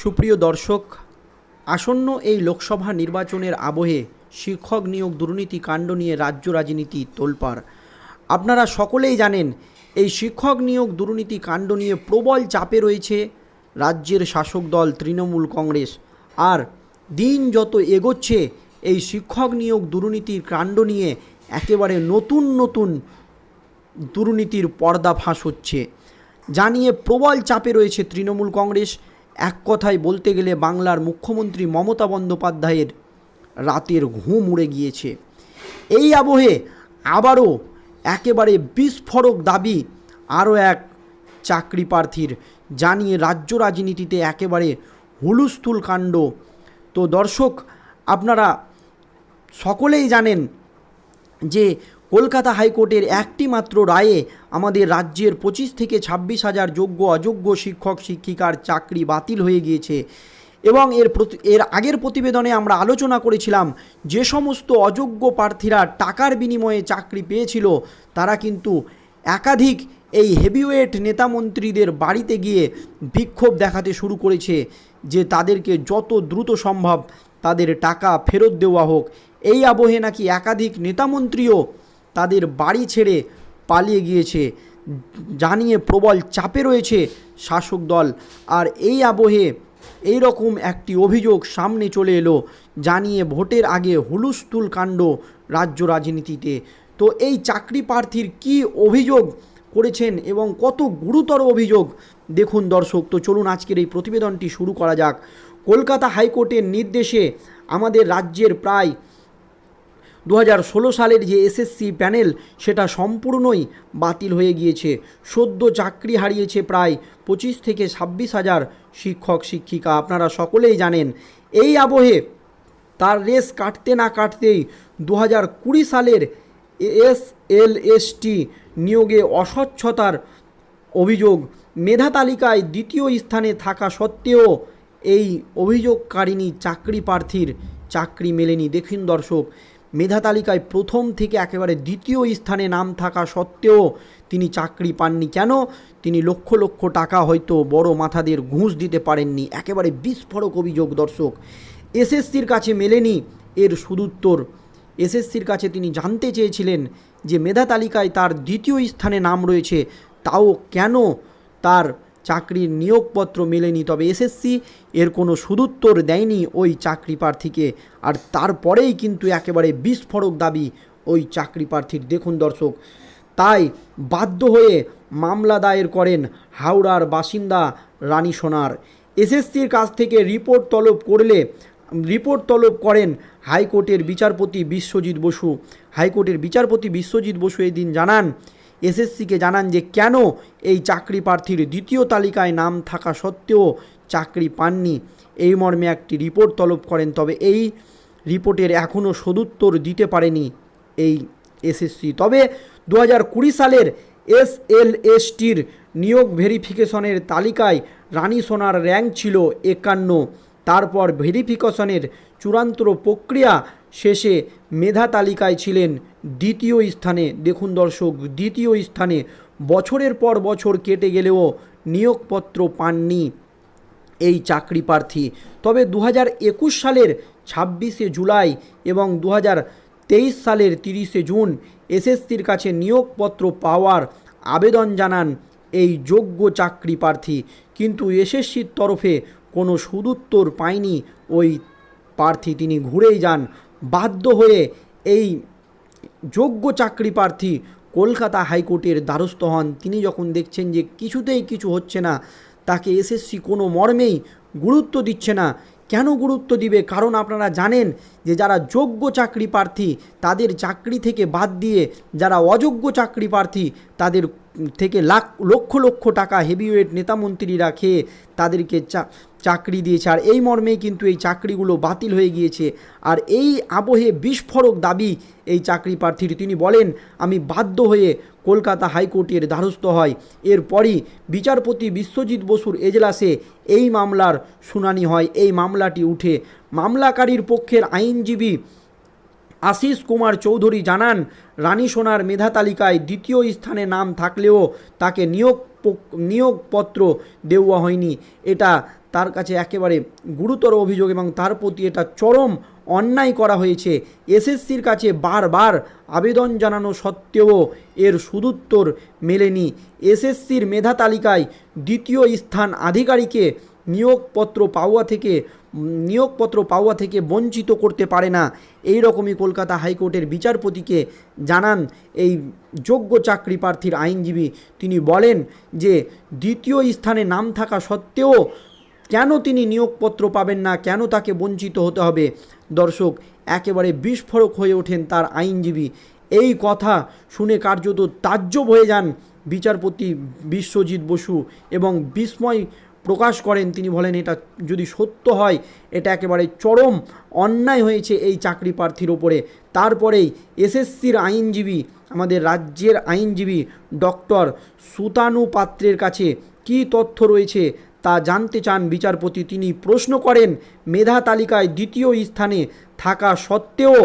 সুপ্রিয় দর্শক, আসন্ন এই লোকসভা নির্বাচনের আবহে শিক্ষক নিয়োগ দুর্নীতি কাণ্ড নিয়ে রাজ্য রাজনীতি তোলপাড়। আপনারা সকলেই জানেন, এই শিক্ষক নিয়োগ দুর্নীতি কাণ্ড নিয়ে প্রবল চাপে রয়েছে রাজ্যের শাসক দল তৃণমূল কংগ্রেস। আর দিন যত এগোচ্ছে, এই শিক্ষক নিয়োগ দুর্নীতির কাণ্ড নিয়ে একেবারে নতুন নতুন দুর্নীতির পর্দা ফাঁস হচ্ছে। জানিয়ে প্রবল চাপে রয়েছে তৃণমূল কংগ্রেস। এক কথায় বলতে গেলে বাংলার মুখ্যমন্ত্রী মমতা বন্দ্যোপাধ্যায়ের রাতের ঘুম উড়ে গিয়েছে। এই আবহে আবারও একেবারে বিস্ফোরক দাবি আরও এক চাকরি প্রার্থীর, জানিয়ে রাজ্য রাজনীতিতে একেবারে হুলুস্থুল কাণ্ড। তো দর্শক, আপনারা সকলেই জানেন যে কলকাতা হাইকোর্টের একটি মাত্র রায়ে আমাদের রাজ্যের পঁচিশ থেকে ছাব্বিশ হাজার যোগ্য অযোগ্য শিক্ষক শিক্ষিকার চাকরি বাতিল হয়ে গিয়েছে। এবং এর এর আগের প্রতিবেদনে আমরা আলোচনা করেছিলাম, যে সমস্ত অযোগ্য প্রার্থীরা টাকার বিনিময়ে চাকরি পেয়েছিল, তারা কিন্তু একাধিক এই হেভিওয়েট নেতামন্ত্রীদের বাড়িতে গিয়ে বিক্ষোভ দেখাতে শুরু করেছে, যে তাদেরকে যত দ্রুত সম্ভব তাদের টাকা ফেরত দেওয়া হোক। এই আবহে নাকি একাধিক নেতামন্ত্রীও তাদের বাড়ি ছেড়ে পালিয়ে গিয়েছে। জানিয়ে প্রবল চাপে রয়েছে শাসক দল। আর এই আবহে এই রকম একটি অভিযোগ সামনে চলে এলো, জানিয়ে ভোটের আগে হুলুস্থুল কাণ্ড রাজ্য রাজনীতিতে। তো এই চাকরি প্রার্থীর কী অভিযোগ করেছেন এবং কত গুরুতর অভিযোগ? দেখুন দর্শক, তো চলুন আজকের এই প্রতিবেদনটি শুরু করা যাক। কলকাতা হাইকোর্টের নির্দেশে আমাদের রাজ্যের প্রায় দু সালের যে এসএসসি প্যানেল, সেটা সম্পূর্ণই বাতিল হয়ে গিয়েছে। সদ্য চাকরি হারিয়েছে প্রায় পঁচিশ থেকে ছাব্বিশ হাজার শিক্ষক, শিক্ষিকা। আপনারা সকলেই জানেন, এই আবহে তার রেস কাটতে না কাটতেই দু কুড়ি সালের এস এল এস টি নিয়োগে অস্বচ্ছতার অভিযোগ মেধা তালিকায় দ্বিতীয় স্থানে থাকা সত্ত্বেও এই অভিযোগকারিণী চাকরি প্রার্থীর চাকরি মেলেনি। দেখুন দর্শক মেধা তালিকায় প্রথম থেকে একেবারে দ্বিতীয় স্থানে নাম থাকা সত্ত্বেও তিনি চাকরি পাননি। কেন? তিনি লক্ষ লক্ষ টাকা হয়তো বড় মাথাদের ঘুষ দিতে পারেননি। একেবারে বিস্ফোরক অভিযোগ দর্শক। এসএসসির কাছে মেলেনি এর সুদুত্তর। এসএসসির কাছে তিনি জানতে চেয়েছিলেন যে মেধা তালিকায় তার দ্বিতীয় স্থানে নাম রয়েছে। তাও কেন? তার চাকরির নিয়োগপত্র মেলেনি, তবে এসএসসি এর কোনো সুদুত্তর দেয়নি ওই চাকরি প্রার্থীকে। আর তারপরেই কিন্তু একেবারে বিস্ফোরক দাবি ওই চাকরি প্রার্থীর। দেখুন দর্শক, তাই বাধ্য হয়ে মামলা দায়ের করেন হাওড়ার বাসিন্দা রানী সোনার। এসএসসির কাছ থেকে রিপোর্ট তলব করলে, রিপোর্ট তলব করেন হাইকোর্টের বিচারপতি বিশ্বজিৎ বসু। হাইকোর্টের বিচারপতি বিশ্বজিৎ বসু এই দিন জানান এসএসসিকে জানান যে কেন এই চাকরি প্রার্থীর দ্বিতীয় তালিকায় নাম থাকা সত্ত্বেও চাকরি পাননি। এই মর্মে একটি রিপোর্ট তলব করেন, তবে এই রিপোর্টের এখনও সদুত্তর দিতে পারেনি এই এসএসসি। তবে দু হাজার কুড়ি সালের এস এল এস নিয়োগ ভেরিফিকেশনের তালিকায় রানী সোনার র্যাঙ্ক ছিল একান্ন। তারপর ভেরিফিকেশনের চূড়ান্ত প্রক্রিয়া শেষে মেধা তালিকায় ছিলেন দ্বিতীয় স্থানে। দেখুন দর্শক, দ্বিতীয় স্থানে বছরের পর বছর কেটে গেলেও নিয়োগপত্র পাননি এই চাকরি প্রার্থী। তবে দু সালের ছাব্বিশে জুলাই এবং দু তেইশ সালের তিরিশে জুন এসএসসির কাছে নিয়োগপত্র পাওয়ার আবেদন জানান এই যোগ্য চাকরি প্রার্থী। কিন্তু এসএসসির তরফে কোনো সুদুত্তর পায়নি ওই প্রার্থী। তিনি ঘুরেই যান বাধ্য হয়ে এই যোগ্য চাকরি প্রার্থী কলকাতা হাইকোর্টের দ্বারস্থ হন। তিনি যখন দেখছেন যে কিছুতেই কিছু হচ্ছে না, তাকে এসএসসি কোনো মর্মেই গুরুত্ব দিচ্ছে না। কেন গুরুত্ব দিবে? কারণ আপনারা জানেন যে যারা যোগ্য চাকরি প্রার্থী, তাদের চাকরি থেকে বাদ দিয়ে যারা অযোগ্য চাকরি প্রার্থী, তাদের থেকে লাখ, লক্ষ লক্ষ টাকা হেভিওয়েট নেতামন্ত্রীরা খেয়ে তাদেরকে চাকরি দিয়েছে। আর এই মর্মেই কিন্তু এই চাকরিগুলো বাতিল হয়ে গিয়েছে। আর এই আবহে বিস্ফোরক দাবি এই চাকরি প্রার্থীর। তিনি বলেন, আমি বাধ্য হয়ে কলকাতা হাইকোর্টের দ্বারস্থ হয় এরপরই বিচারপতি বিশ্বজিৎ বসুর এজলাসে এই মামলার শুনানি হয়। এই মামলাটি উঠে মামলাকারীর পক্ষের আইনজীবী আশিস কুমার চৌধুরী জানান, রানী সোনার মেধা তালিকায় দ্বিতীয় স্থানে নাম থাকলেও তাকে নিয়োগ নিয়োগপত্র দেওয়া হয়নি। এটা তার কাছে একেবারে গুরুতর অভিযোগ এবং তার প্রতি এটা চরম অন্যায় করা হয়েছে। এসএসসির কাছে বারবার আবেদন জানানো সত্ত্বেও এর সুদুত্তর মেলেনি। এসএসসির মেধা তালিকায় দ্বিতীয় স্থান আধিকারিকে নিয়োগপত্র পাওয়া থেকে, নিয়োগপত্র পাওয়া থেকে বঞ্চিত করতে পারে না। এই রকমই কলকাতা হাইকোর্টের বিচারপতিকে জানান এই যোগ্য চাকরি প্রার্থীর আইনজীবী। তিনি বলেন যে, দ্বিতীয় স্থানে নাম থাকা সত্ত্বেও কেন তিনি নিয়োগপত্র পাবেন না, কেন তাকে বঞ্চিত হতে হবে? দর্শক, একেবারে বিস্ফোরক হয়ে ওঠেন তার আইনজীবী। এই কথা শুনে কার্যত তাজ্জব হয়ে যান বিচারপতি বিশ্বজিৎ বসু এবং বিস্ময় প্রকাশ করেন, তিনি বলেন, এটা যদি সত্য হয়, এটা একেবারে চরম অন্যায় হয়েছে এই চাকরি প্রার্থীর ওপরে। তারপরেই এসএসসির আইনজীবী, আমাদের রাজ্যের আইনজীবী ডক্টর সুতানু পাত্রের কাছে কী তথ্য রয়েছে তা জানতে চান বিচারপতি। তিনি প্রশ্ন করেন, মেধা তালিকায় দ্বিতীয় স্থানে থাকা সত্ত্বেও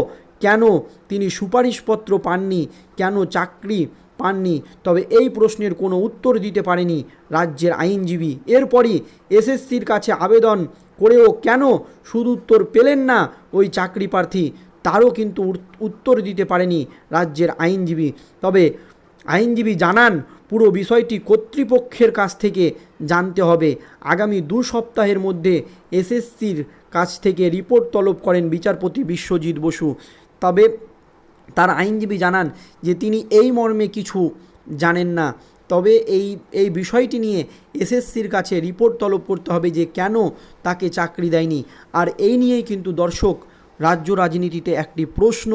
কেন তিনি সুপারিশপত্র পাননি? কেন চাকরি পাননি, তবে এই প্রশ্নের কোনো উত্তর দিতে পারেনি রাজ্যের আইনজীবী। এরপরই এসএসসির কাছে আবেদন করেও কেন সুদুত্তর পেলেন না ওই চাকরি প্রার্থী, তারও কিন্তু উত্তর দিতে পারেনি রাজ্যের আইনজীবী। তবে আইনজীবী জানান, পুরো বিষয়টি কর্তৃপক্ষের কাছ থেকে জানতে হবে। আগামী দু সপ্তাহের মধ্যে এসএসসির কাছ থেকে রিপোর্ট তলব করেন বিচারপতি বিশ্বজিৎ বসু। তবে তার আইনজীবী জানান যে তিনি এই মর্মে কিছু জানেন না। তবে এই এই বিষয়টি নিয়ে এসএসসির কাছে রিপোর্ট তলব করতে হবে যে কেন তাকে চাকরি দেয়নি। আর এই নিয়েই কিন্তু দর্শক রাজ্য রাজনীতিতে একটি প্রশ্ন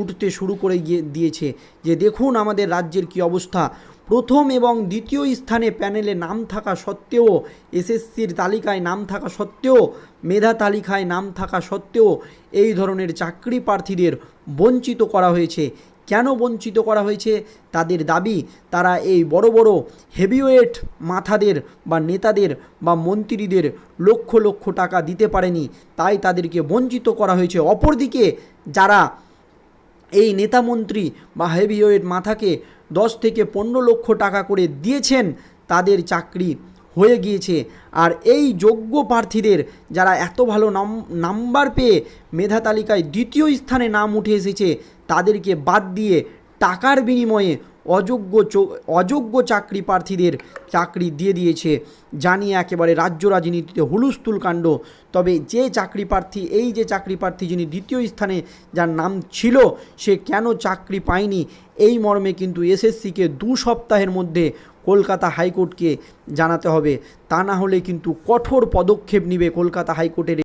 উঠতে শুরু করে গিয়ে, দিয়েছে যে দেখুন আমাদের রাজ্যের কি অবস্থা। প্রথম এবং দ্বিতীয় স্থানে প্যানেলে নাম থাকা সত্ত্বেও, এসএসসির তালিকায় নাম থাকা সত্ত্বেও, মেধা তালিকায় নাম থাকা সত্ত্বেও এই ধরনের চাকরি প্রার্থীদের বঞ্চিত করা হয়েছে। কেন বঞ্চিত করা হয়েছে? তাদের দাবি, তারা এই বড় বড় হেভিওয়েট মাথাদের বা নেতাদের বা মন্ত্রীদের লক্ষ লক্ষ টাকা দিতে পারেনি। তাই তাদেরকে বঞ্চিত করা হয়েছে। অপরদিকে, যারা এই নেতামন্ত্রী বা হেভিওয়েট মাথাকে দশ থেকে পনেরো লক্ষ টাকা করে দিয়েছেন, তাদের চাকরি হয়ে গিয়েছে। আর এই যোগ্য প্রার্থীদের যারা এত ভালো নাম, নাম্বার পেয়ে মেধা তালিকায় দ্বিতীয় স্থানে নাম উঠে এসেছে, তাদেরকে বাদ দিয়ে টাকার বিনিময়ে অযোগ্য অযোগ্য চাকরি প্রার্থীদের চাকরি দিয়ে দিয়েছে, জানিয়ে একেবারে রাজ্য রাজনীতিতে হুলুস্থুল কাণ্ড তবে যে চাকরি প্রার্থী, এই যে চাকরি প্রার্থী যিনি দ্বিতীয় স্থানে যার নাম ছিল, সে কেন চাকরি পায়নি? এই মর্মে কিন্তু এসএসসিকে দু সপ্তাহের মধ্যে কলকাতা হাইকোর্টকে জানাতে হবে। তা না হলে কিন্তু কঠোর পদক্ষেপ নেবে কলকাতা হাইকোর্টের